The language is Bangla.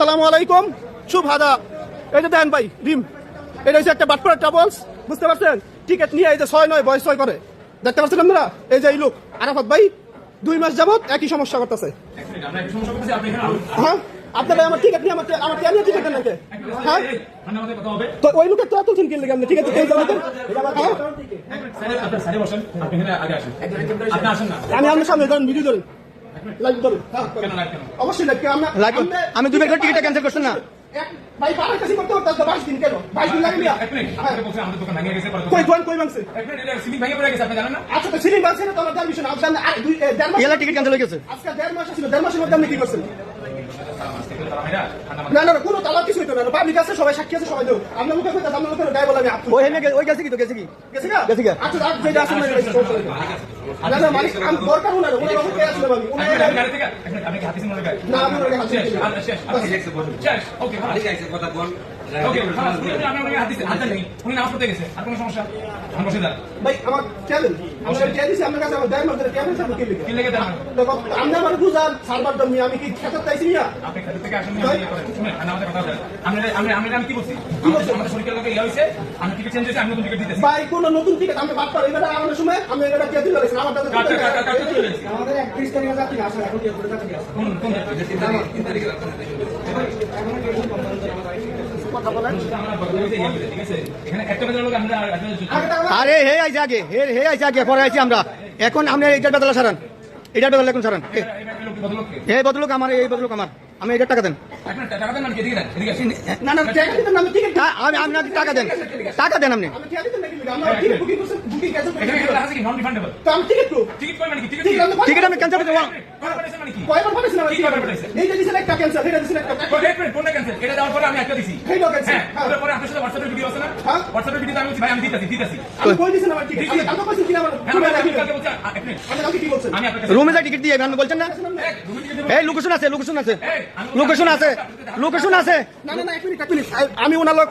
আসসালামু আলাইকুম। শুভ হাদা যে দেন ভাই রিম। এটা হচ্ছে একটা বাটপাড়া ট্রাভেলস বুঝতে পারছেন? টিকিট নিয়ে এই যে ছয় নয় বয়স ছয় করে। দেখতে পাচ্ছেন আপনারা? এই যে এই লোক আরাফাত ভাই দুই মাস যাবত একই সমস্যা করতেছে। হ্যাঁ? আপনারা আমার টিকিট নিয়ে আমার নাকি? হ্যাঁ। তো ওই লোকের তো তুলছেন কিনলে ঠিক আছে। আমি আপনার সামনে ধরেন ভিডিও ধরেন। হ্যাঁ। আমি দুই ব্যাগের টিকিটটা ক্যান্সেল করছেন না? ভাই বারো কাছে করতে পারতাম আসতে বাইশ দিন কেন? বাইশ দিন লাগবে আমাদের দোকান ভেঙে গেছে, কই দোকান- কই ভাঙছে? এক মিনিট, এটা সিলিং ভেঙে পড়ে গেছে, আপনি জানেন না? আচ্ছা তো সিলিং ভাঙছে না তোমার দাম বিষয় শোনা আপনার দেড় মাস টিকিট ক্যান্সেল হয়ে গেছে। আজকে দেড় মাস ছিল দেড় মাসের মধ্যে আপনি কি করছেন? না না না, কোনো তালাক কিছু হইতো না পাবলিক আছে সবাই সাক্ষী আছে সবাই দেব আমরা মুখে কইতাছি আমরা মুখে গায় বলে আমি ওই হেনে ওই গেছে কি তো গেছে কি গেছে না গেছে কি আচ্ছা আজ যেটা আছে মানে। না না মালিক আমি দরকার উনার উনার অবশ্যই আসলে আমি এক উনার মিনিট, আপনি গাড়ি থেকে- এক মিনিট, আপনি কি হাত দিয়েছেন ওনার গায়ে? না আমি ওনার হাত শেষ। আর শেষ, okay, ভালো। Okay, খালাস, উনি- নামাজ পড়তে গেছে, আর কোনো সমস্যা? এখন বসে যান। ভাই আমার চ্যালেঞ্জ আমার চ্যালেঞ্জ দিছি কাছে আমার দেড় মাস ধরে কেমন কি লিখে কি লেগে দেন? দেখো আপনি আমার বুঝান সারবার জন্য আমি কি খেতে চাইছি না আপনি খালি থেকে আসেন, আপনি ইয়ে করেন। শুনেন, ঠান্ডা মাথায় কথা বলেন। আমি- আমি- আমি- আমি কি বলছি? আমাদের- আমাদের শরীরের লোকে ইয়ে হয়েছে, আমি টিকিট চেঞ্জ আমি নতুন টিকিট দিতেছি। ভাই কোন নতুন টিকিট আমি বাদ পারি এটা আমার সময় আমি এটা আমার। আমাদের 31 তারিখে যাত্রী আসে এখন কি করে যাত্রী আসে কোন- কোন তারিখে? কথা বলেন আমরা কথা বলতে বলে, ঠিক আছে? এখানে একটা বেজে লোক আমরা একটা- আগে টাকা আরে হে আইছে আগে হে হে আইছে আগে পরে আইছি আমরা এখন আপনি এইটার বেতলা সারান এইটার বেতলা এখন সারান। এই বদলুক আমার এই বদলুক আমার আমি এইটার টাকা দেন না, এদিকে দেন, এদিকে আসেন। না না টাকা দিতে না আমি টিকিট তা- আমি আপনাকে টাকা দেন টাকা দেন আপনি আমি ক্যান্সেল আছে কি, non-refundable? তো আমি টিকিট তো টিকিট কয় মানে কি? টিকিট টিকিট আমি টিকিট আমি ক্যান্সেল করতে পারব মানে? কয়বার টিকিট কয়বার? এই যে দিছেন একটা ক্যান্সেল এটা দিছেন একটা কোনটা cancel? এটা দেওয়ার পরে আমি একটা দিছি। cancel? হ্যাঁ, হ্যাঁ। পরে আপনার সাথে WhatsApp এর ভিডিও আছে না? হ্যাঁ। WhatsApp এর ভিডিওতে আমি বলছি, ভাই, আমি দিতাছি, দিতাছি। আমি কই দিছেন আমার টিকিট আমি কালকে কইছি কিনা আমার হ্যাঁ, আমি আপনাকে বলছি, আ, আমি কি বলছেন আমি আপনার রুমে যা টিকিট দিয়ে আপনি বলছেন না এই, লোকেশন আছে লোকেশন আছে লোকেশন আছে লোকেশন আছে না না না এক মিনিট এক মিনিট আমি ওনার লোক